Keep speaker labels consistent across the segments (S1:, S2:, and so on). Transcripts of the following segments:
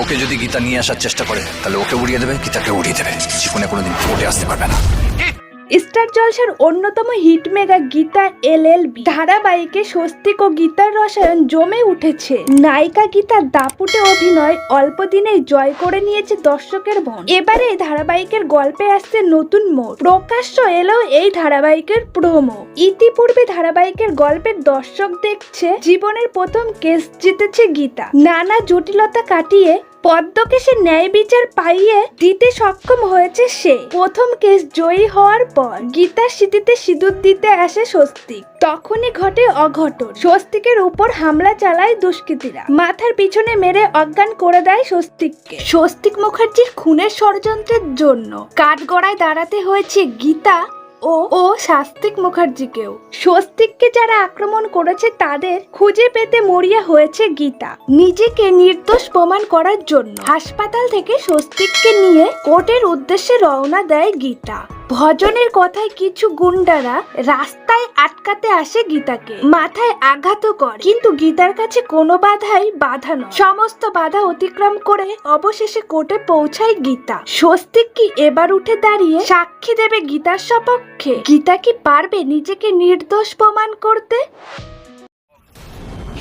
S1: ওকে যদি গীতা নিয়ে আসার চেষ্টা করে, তাহলে ওকে উড়িয়ে দেবে, গীতাকে উড়িয়ে দেবে। জীবনে কোনোদিন উঠে আসতে পারবে না।
S2: স্টার জলসার অন্যতম hit mega Geeta L L ধারাবাহিকে স্বস্তিক ও গীতার রসায়ন জমে উঠেছে। নায়িকা গীতার দাপুটে অভিনয় অল্প দিনেই জয় করে নিয়েছে দর্শকের মন। এবারে এই ধারাবাহিকের গল্পে আসছে নতুন মোড়। প্রকাশ্য এলেও এই ধারাবাহিকের প্রোমো। ইতিপূর্বে ধারাবাহিকের গল্পের দর্শক দেখছে জীবনের প্রথম কেস জিতেছে গীতা। নানা জটিলতা কাটিয়ে পদ্মকে সে ন্যায় বিচার পাইয়ে দিতে সক্ষম হয়েছে সে। প্রথম কেস জয়ী হওয়ার পর গীতার স্মৃতিতে সিঁদুর দিতে আসে স্বস্তিক। তখনই ঘটে অঘটন। স্বস্তিকের উপর হামলা চালায় দুষ্কৃতীরা। মাথার পিছনে মেরে অজ্ঞান করে দেয় স্বস্তিককে। স্বস্তিক মুখার্জির খুনের ষড়যন্ত্রের জন্য কাঠগড়ায় দাঁড়াতে হয়েছে গীতা ও ও শাস্তিক মুখার্জিকেও। স্বস্তিককে যারা আক্রমণ করেছে তাদের খুঁজে পেতে মরিয়া হয়েছে গীতা। নিজেকে নির্দোষ প্রমাণ করার জন্য হাসপাতাল থেকে স্বস্তিককে নিয়ে কোর্টের উদ্দেশ্যে রওনা দেয় গীতা। ভজনের কথায় কিছু গুন্ডারা রাস্তায় আটকাতে আসে গীতাকে। মাথায় আঘাতও করে। কিন্তু গীতার কাছে কোনো বাধাই বাধা নয়। সমস্ত বাধা অতিক্রম করে অবশেষে কোর্টে পৌঁছায় গীতা। স্বস্তিক কি এবার উঠে দাঁড়িয়ে সাক্ষী দেবে গীতার সপক্ষে? গীতা কি পারবে নিজেকে নির্দোষ প্রমাণ করতে?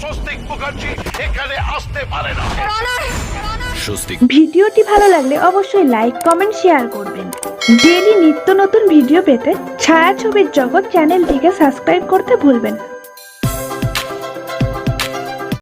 S3: স্বস্তিক মুখার্জি এখানে আসতে পারে না।
S1: স্বস্তিক
S2: ভিডিওটি ভালো লাগলে অবশ্যই লাইক, কমেন্ট, শেয়ার করবেন ডেলি নিত্য নতুন ভিডিও পেতে ছায়াছবির জগৎ চ্যানেলটিকে সাবস্ক্রাইব করতে ভুলবেন।